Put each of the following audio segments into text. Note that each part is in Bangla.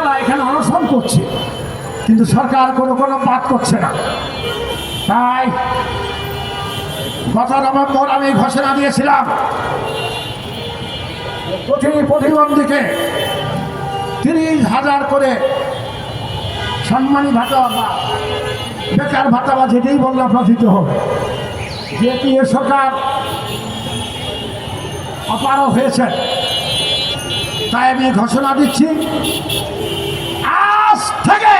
তারা এখানে অনশন করছে। কিন্তু সরকার কোনো কোনো বাদ করছে না। তাই গত নভেম্বর আমি ঘোষণা দিয়েছিলাম। প্রতি প্রতিবন্ধীকে তিরিশ হাজার করে সম্মানী ভাতা বা বেকার ভাতা বা যেটাই বললাম প্রথিত হবে যেহেতু এ সরকার অপারও হয়েছে তাই আমি ঘোষণা দিচ্ছি। আজ থেকে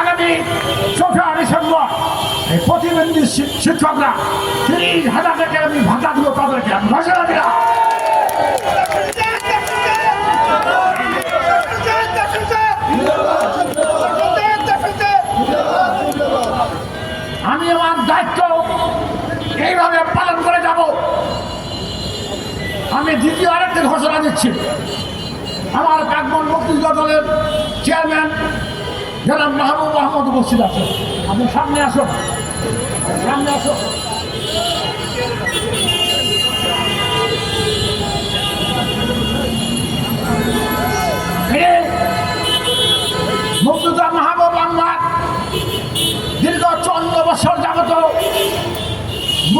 আগামী চৌঠা ডিসেম্বর এই প্রতিবন্ধী শিক্ষকরা তিরিশ হাজার টাকা আমি ভাতা দিব তাদেরকে, আমি ঘোষণা দিলাম। আমি আমার দায়িত্ব এইভাবে আমি দ্বিতীয় আরেকটি ঘোষণা দিচ্ছি। আমার কাকমন মুক্তিযোদ্ধা দলের চেয়ারম্যান জনাব মাহবুব আহমদ উপস্থিত আছে আপনি সামনে আসুন। সামনে আসুন।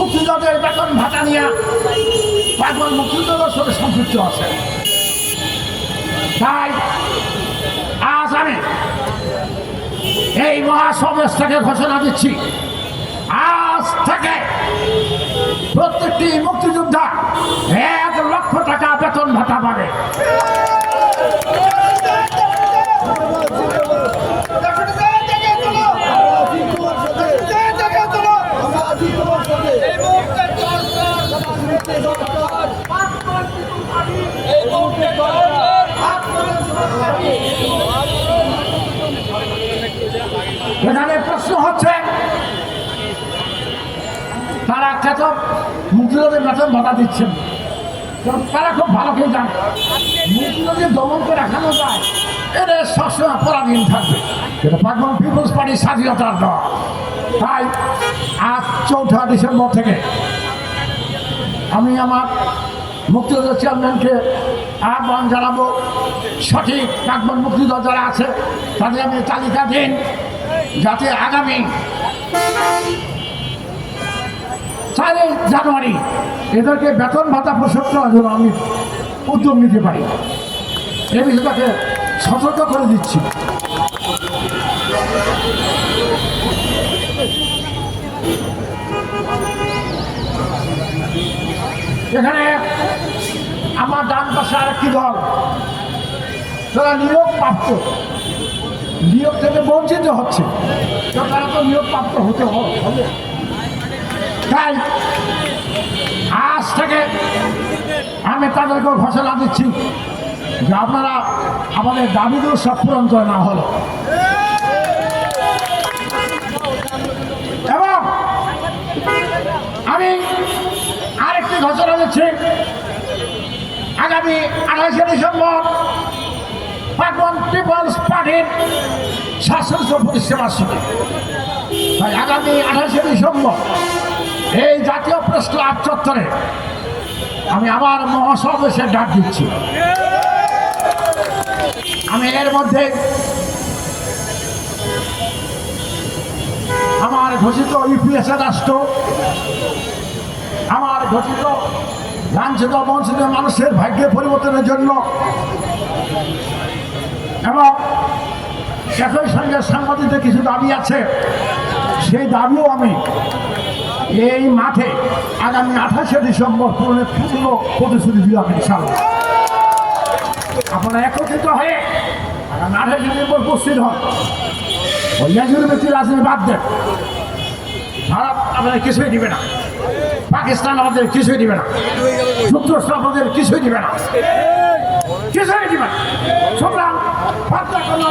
মুক্তিযোদ্ধাদের বেতন ভাতা নিয়ে তারপর মুক্তিযোদ্ধার সাথে সম্পৃক্ত আছে। তাই আজ আমি এই মহাসমাবেশ থেকে ঘোষণা দিচ্ছি। আজ থেকে প্রত্যেকটি মুক্তিযোদ্ধা এক লক্ষ টাকা বেতন ভাতা পাবে। তারা কেত মুক্তিযোদ্ধাদের বেতন ভাতা দিচ্ছেন। কারণ তারা খুব ভালো করে জানে মুক্তিযোদ্ধাদের দমন করে রাখানো যায়, এদের সবসময় পরাধীন থাকবে। এটা পাকবান পিপুলস পার্টির স্বাধীনতার দল। তাই আজ চৌঠা ডিসেম্বর থেকে আমি আমার মুক্তিযোদ্ধা চেয়ারম্যানকে আহ্বান জানাব, সঠিক কাকমান মুক্তিযোদ্ধা যারা আছে, তাদের আমি তালিকা দিন, যাতে আগামী চারই জানুয়ারি। এদেরকে বেতন ভাতা পরিশোধ করার আমি উদ্যোগ নিতে পারি। এ বিষয়টাকে সতর্ক করে দিচ্ছি। এখানে আমার ডান পাশে আরেকটি দল তারা নিয়োগ প্রাপ্ত নিয়োগ থেকে বঞ্চিত হচ্ছে। তারা তো নিয়োগ প্রাপ্ত হতে হবে। তাই আজ থেকে আমি তাদেরকে ঘোষণা দিচ্ছি যে আপনারা আমাদের দাবিগুলো সব পূরণ করে না হলো। এবং আমি আরেকটি ঘোষণা দিচ্ছি। আগামী আঠাশে ডিসেম্বর পাকন পিপলস পার্টির শাসনস পরিষেবা শুরু তাই আগামী আঠাশে ডিসেম্বর এই জাতীয় প্রেস ক্লাব চত্বরে আমি আবার মহাসমাবেশের ডাক দিচ্ছি। আমি এর মধ্যে আমার ঘোষিত ইউপিএসএ রাষ্ট্র, আমার ঘোষিত লাঞ্ছিত বঞ্চিত মানুষের ভাগ্যের পরিবর্তনের জন্য এবং একই সঙ্গে সাংবাদিকদের কিছু দাবি আছে, সেই দাবিও আমি এই মাঠে আগামী আঠাশে ডিসেম্বর পূর্ণ প্রতিশ্রুতি দিলাম ইনশাল্লাহ আপনারা একত্রিত হয়ে আগামী আঠাশে ডিসেম্বর উপস্থিত হন। ওই মেজরিটি রাজনীতি বাদ দেন। ভারত আমাদের কিছুই দিবে না। পাকিস্তান আমাদের কিছুই দিবে না। যুক্তরাষ্ট্র আমাদের কিছুই দিবে না। কিছুই দিবে না। কোনো